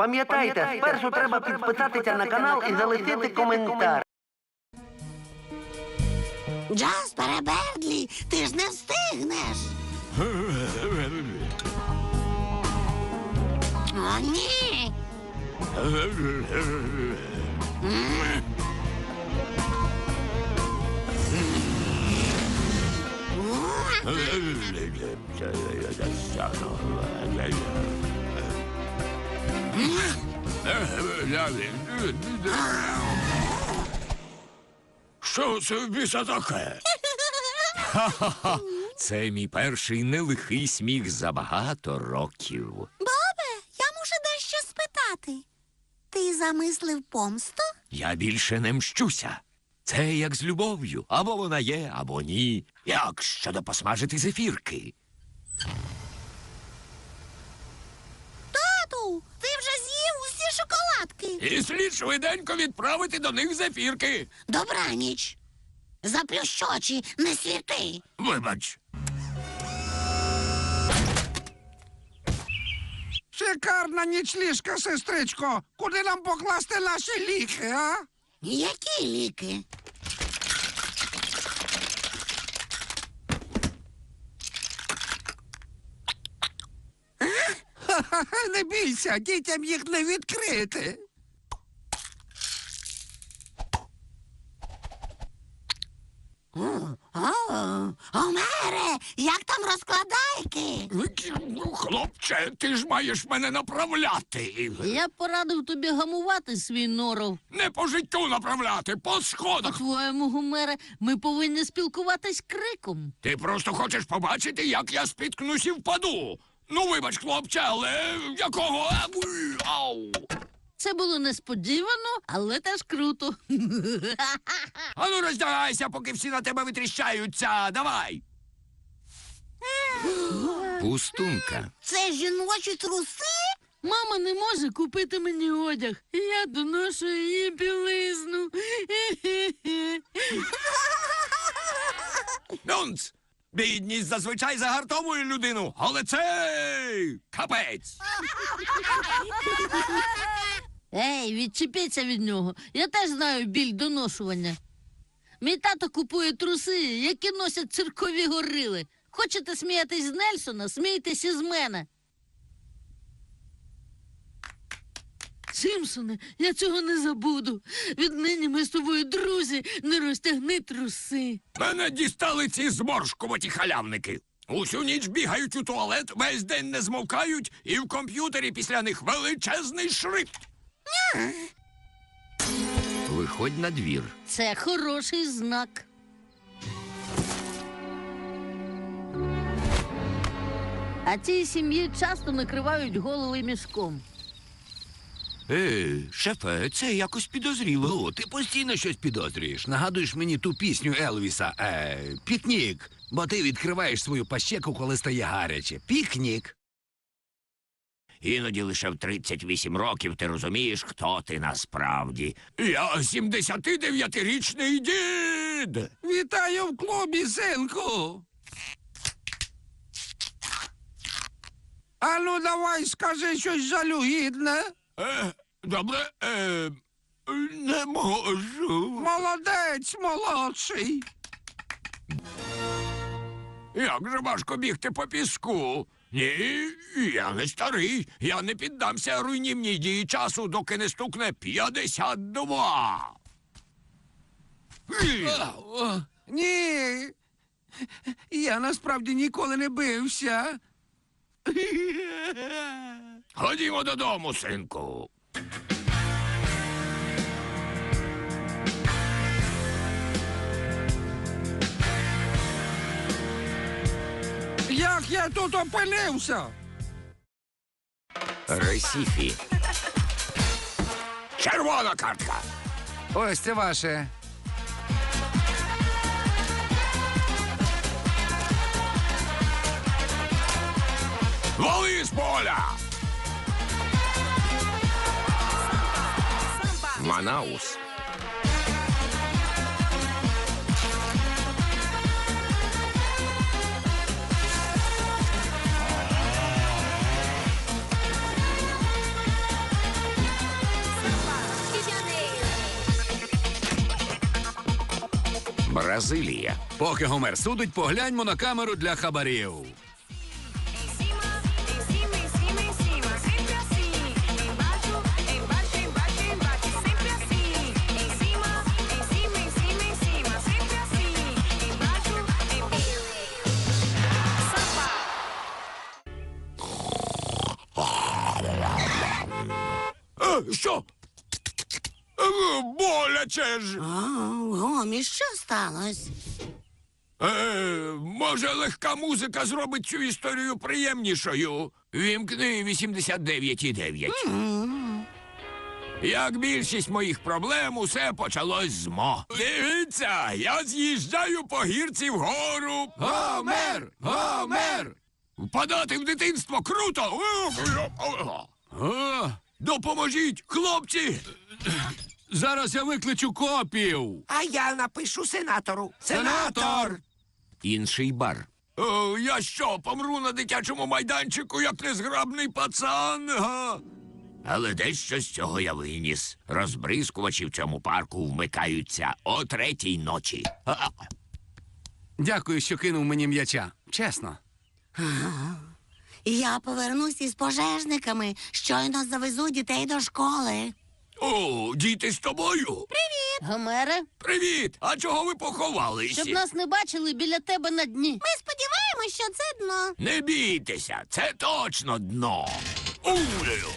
Пам'ятайте, спершу треба підписатися на канал і залишити коментар. Джаспере Бердлі, ти ж не встигнеш. О, ні. Що це в біса таке? Це мій перший нелихий сміх за багато років. Бобе, я мушу дещо спитати. Ти замислив помсту? Я більше не мщуся. Це як з любов'ю. Або вона є, або ні. Як щодо посмажити зефірки. Тату, ти вже з'їв шоколадки. І слід швиденько відправити до них зефірки. Добраніч. Заплющ очі, не світи. Вибач. Шикарна нічліжка, сестричко. Куди нам покласти наші ліки, а? Які ліки? Ха-ха, не бійся, дітям їх не відкрити. О, Омере, як там розкладайки? Хлопче, ти ж маєш мене направляти. Я б порадив тобі гамувати свій норов. Не по життю направляти, по сходах. Твоєму гумере, ми повинні спілкуватись криком. Ти просто хочеш побачити, як я спіткнусь і впаду. Ну, вибач, хлопче, але якого? Ау! Це було несподівано, але теж круто. Ану роздягайся, поки всі на тебе витріщаються. Давай. Пустунка. Це жіночі труси? Мама не може купити мені одяг. Я доношу її білизну. Нунц! Бідність зазвичай загартовує людину, але це капець. Ей, відчепіться від нього. Я теж знаю біль доношування. Мій тато купує труси, які носять циркові горили. Хочете сміятись з Нельсона, смійтесь із мене. Сімпсоне, я цього не забуду. Віднині ми з тобою друзі, не розтягни труси. Мене дістали ці зморшкуваті халявники. Усю ніч бігають у туалет, весь день не змовкають, і в комп'ютері після них величезний шрифт. Виходь на двір. Це хороший знак. А цій сім'ї часто накривають голови мішком. Е, шефе, це якось підозріло. Ну, ти постійно щось підозрюєш. Нагадуєш мені ту пісню Елвіса е, Пікнік. Бо ти відкриваєш свою пащеку, коли стає гаряче. Пікнік. Іноді лише в 38 років ти розумієш, хто ти насправді. Я 79-річний дід. Вітаю в клубі, синку. Ану, давай скажи щось жалюгідне. Е, добре, е, не можу. Молодець, молодший. Як же важко бігти по піску? Ні, я не старий. Я не піддамся руйнівній дії часу, доки не стукне 52. Гі! О, ні. Я насправді ніколи не бився. Ходімо додому, синку. Як я тут опинився? Ресіфі. Червона картка. Ось це ваше. Вали з поля. Манаус. Бразилія. Поки Гомер судить, погляньмо на камеру для хабарів. Боляче ж. Гомі, що сталося? Е, може, легка музика зробить цю історію приємнішою. Вімкни 89,9. Як більшість моїх проблем, усе почалось з мо. Дивіться, я з'їжджаю по гірці вгору. Гомер! Гомер! Впадати в дитинство круто! О, Допоможіть, хлопці! Зараз я викличу копів. А я напишу сенатору. Сенатор! Інший бар. О, я що, помру на дитячому майданчику, як незграбний пацан? Га? Але дещо з цього я виніс. Розбризкувачі в цьому парку вмикаються о третій ночі. А, Дякую, що кинув мені м'яча. Чесно. Я повернусь із пожежниками. Щойно завезу дітей до школи. О, діти з тобою? Гомере, Привіт! А чого ви поховалися? щоб нас не бачили біля тебе на дні. Ми сподіваємось, що це дно. Не бійтеся, це точно дно. Улю.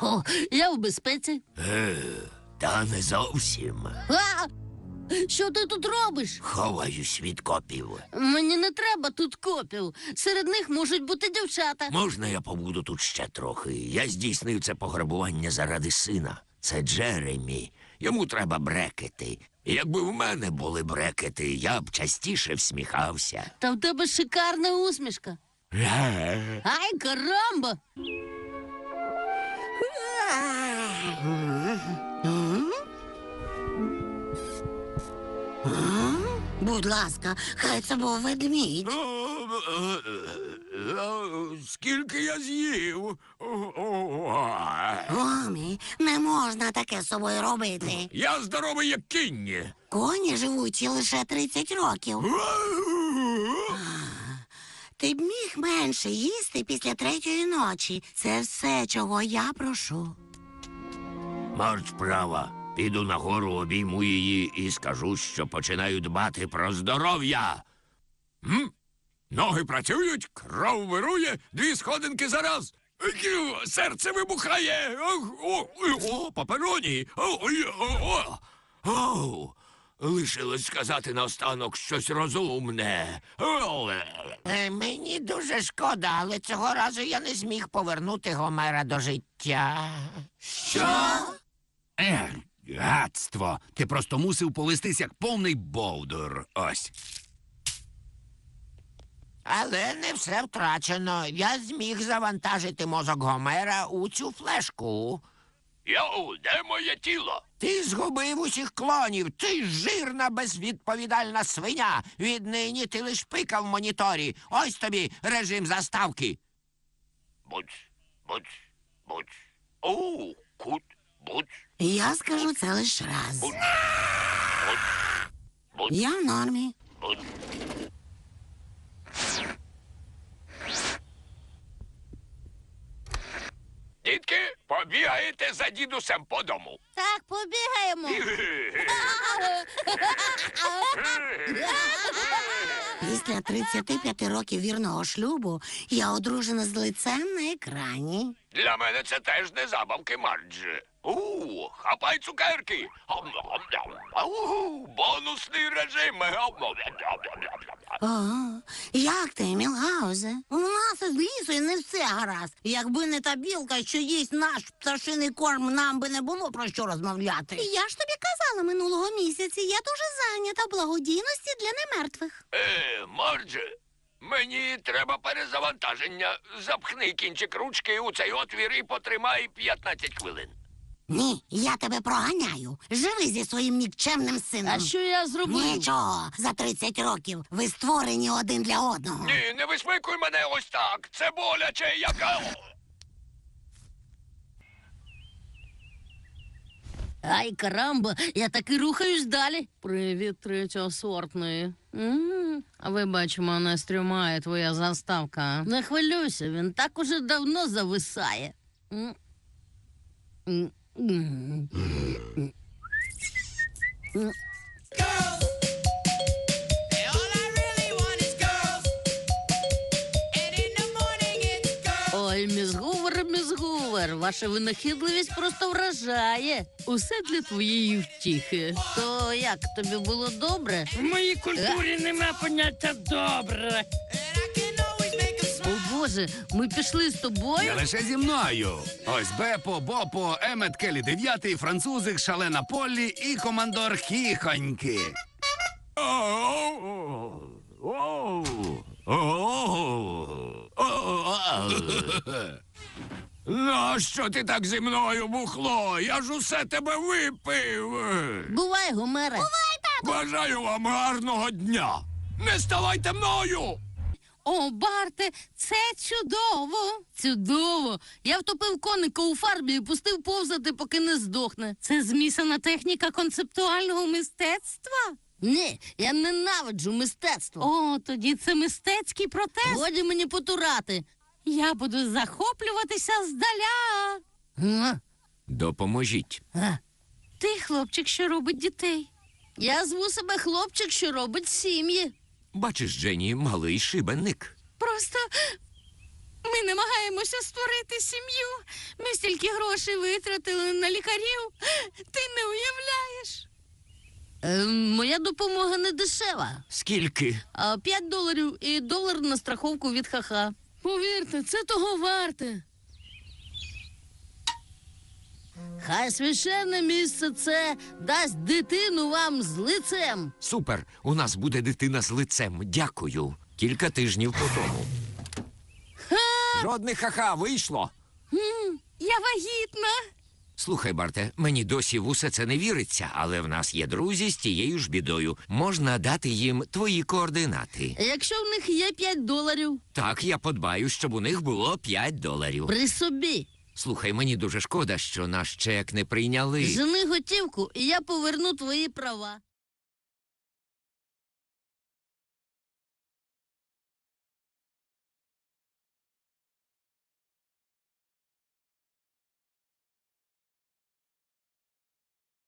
О, я в безпеці. Та не зовсім. А! Що ти тут робиш? Ховаюсь від копів. Мені не треба тут копів. Серед них можуть бути дівчата. Можна я побуду тут ще трохи? Я здійснив це пограбування заради сина. Це Джеремі. Йому треба брекети. Якби в мене були брекети, я б частіше всміхався. Та в тебе шикарна усмішка. Ай, карамба! Будь ласка, хай це був ведмідь. Скільки я з'їв? Гомі, не можна таке з собою робити. Я здоровий, як кінь. Коні живуть лише 30 років. Ти б міг менше їсти після третьої ночі. Це все, чого я прошу. Марч права. Піду нагору, обійму її і скажу, що починаю дбати про здоров'я. М? Ноги працюють, кров вирує, дві сходинки зараз. Серце вибухає. О, о, папероні. О, о, о. О, лишилось сказати наостанок щось розумне. Е, Мені дуже шкода, але цього разу я не зміг повернути Гомера до життя. Ех, гадство. Ти просто мусив повестись як повний бовдур. Ось. Але не все втрачено. Я зміг завантажити мозок Гомера у цю флешку. Йоу, де моє тіло? Ти згубив усіх клонів, ти жирна безвідповідальна свиня. Віднині ти лиш пика в моніторі. Ось тобі режим заставки. Буц, буц, буц. Оу, кут, Я скажу це лише раз. Я в нормі. Дітки, побігаєте за дідусем по дому. Так, побігаємо. Після 35 років вірного шлюбу я одружена з лицем на екрані. Для мене це теж не забавки, Мардж. У, хапай цукерки. У, бонусний режим. О, як ти, Мілгаузе? У нас із лісою не все гаразд. Якби не та білка, що їсть наш пташиний корм, нам би не було про що розмовляти. Я ж тобі казала минулого місяця, я дуже зайнята благодійності для немертвих. Е, Мардже, мені треба перезавантаження. Запхни кінчик ручки у цей отвір і потримай 15 хвилин. Ні, я тебе проганяю. Живи зі своїм нікчемним сином. А що я зробив? Нічого, за 30 років ви створені один для одного. Ні, не висмикуй мене ось так. Це боляче, яка. Ай, карамба, я таки рухаюсь далі. Привіт, третьосортної. М, А ви бачимо, не стрімає твоя заставка. Не хвилюйся, він так уже давно зависає. М. М, м. Ой, міс Гувер, міс Гувер, ваша винахідливість просто вражає. Усе для твоєї втіхи. То як тобі було добре? В моїй культурі нема поняття добре. Боже, ми пішли з тобою. лише зі мною. Ось Бепо, Бопо, Емет Келі дев'ятий, французик, шалена Поллі і командор Хіхоньки. Нащо ти так зі мною, бухло? Я ж усе тебе випив. Бувай, Гомере. Бажаю вам гарного дня. Не ставайте мною. О, Барте, це чудово. Чудово. Я втопив коника у фарбі і пустив повзати, поки не здохне. Це змісана техніка концептуального мистецтва? Ні, я ненавиджу мистецтво. О, тоді це мистецький протест. Годі мені потурати. Я буду захоплюватися здаля. А, Допоможіть. а. Ти хлопчик, що робить дітей. Я зву себе хлопчик, що робить сім'ї. Бачиш, Дженні, малий шибеник. Просто ми намагаємося створити сім'ю. Ми стільки грошей витратили на лікарів. Ти не уявляєш. Е, моя допомога не дешева. Скільки? А 5 доларів і долар на страховку від ха-ха. Повірте, це того варте. Хай священне місце це дасть дитину вам з лицем. Супер. У нас буде дитина з лицем. Дякую. Кілька тижнів по тому. Жодних ха-ха, вийшло. Я вагітна. Слухай, Барте, мені досі в усе це не віриться, але в нас є друзі з тією ж бідою. Можна дати їм твої координати. Якщо в них є 5 доларів, Так, я подбаю, щоб у них було 5 доларів. при собі. Слухай, мені дуже шкода, що наш чек не прийняли. Жени готівку, і я поверну твої права.